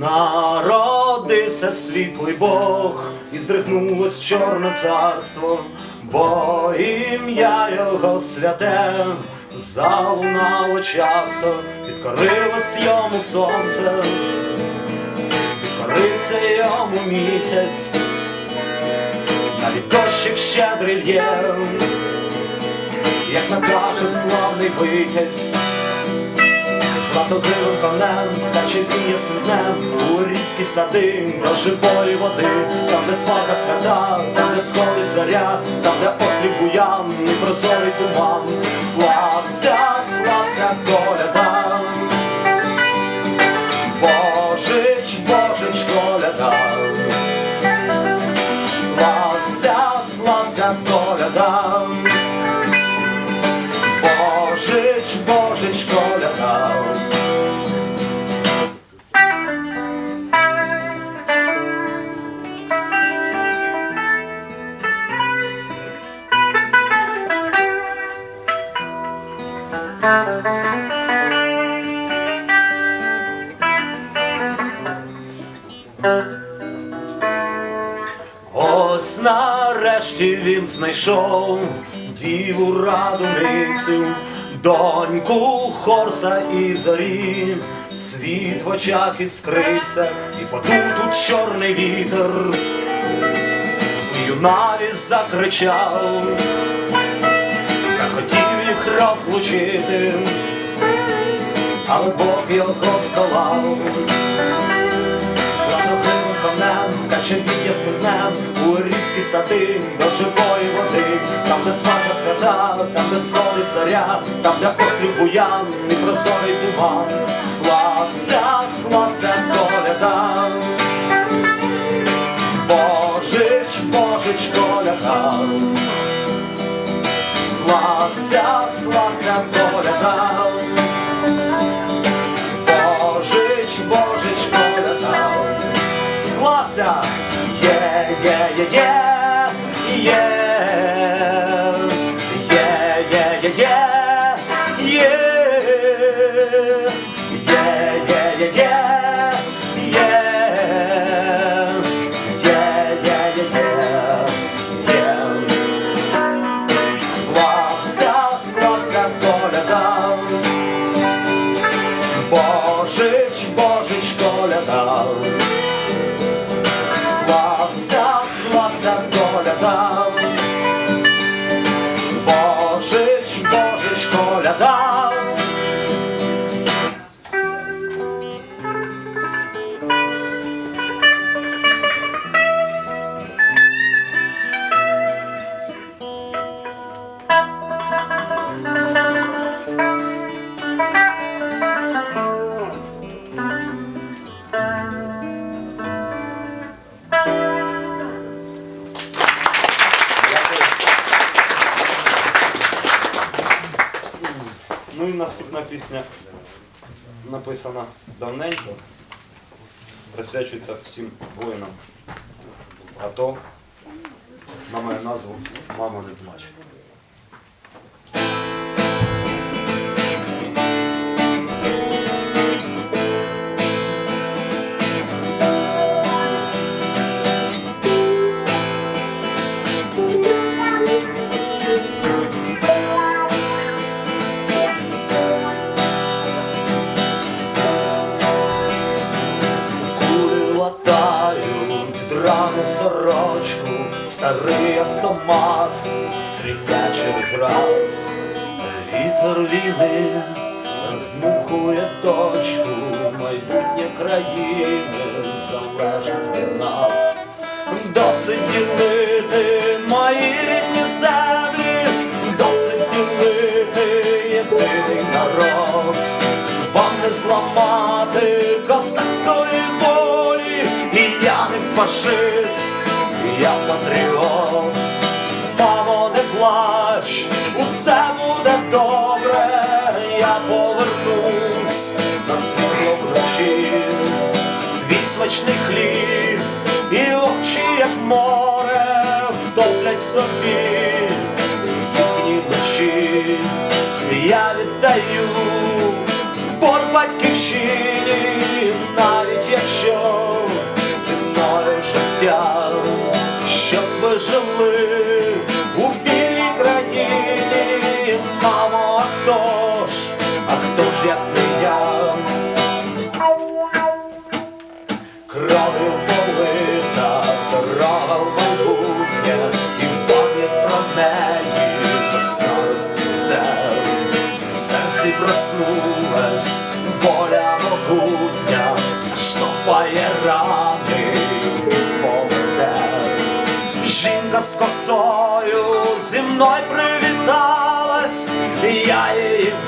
Народився світлий Бог і здригнулось чорне царство, бо ім'я його святе залунало часто, підкорилось йому сонце, підкорився йому місяць. Навіть дощик щедрий лє, як накаже славний витязь. Златокрилим конем скаче він ясним днем У різкі сади до живої води. Там, де свата свята, там, де сходить зоря. Там, де осліп буян і прозорий туман. Слався, слався коляда нарешті він знайшов діву радуницю, доньку хорса і зорі, світ в очах іскриться, і подув тут чорний вітер, змію навіс закричав, захотів їх розлучити, але Бог його здолав. Зладокрилим конем скаче від ясним днем У різкі сади до живої води. Там, де свата свята, там, де сходить заря Там, де осліп буян і прозорий туман. Слався, слався коляда Божич, божич коляда Слався, слався коляда Божич, божич коляда Слався, є, є, є, є, наступна пісня написана давненько, присвячується всім воїнам. АТО на мою назву Мама не плач. Стріляє через раз. Вітер війни розмухує точку, майбутнє країни залежить від нас. Досить ділити мої рідні землі, досить ділити єдиний народ. Вам не зламати козацької волі, і я не фашист, високі.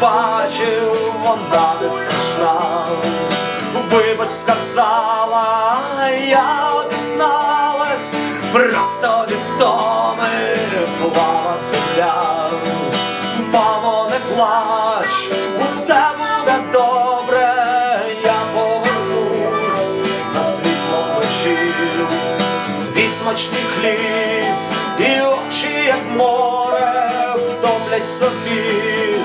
Бачив, вона не страшна. Вибач, сказала, я обізналась, просто від втоми плава земля. Мамо, не плач, усе буде добре, я повернусь на світло вночі. Твій смачний хліб і очі, як море, втомлять в собі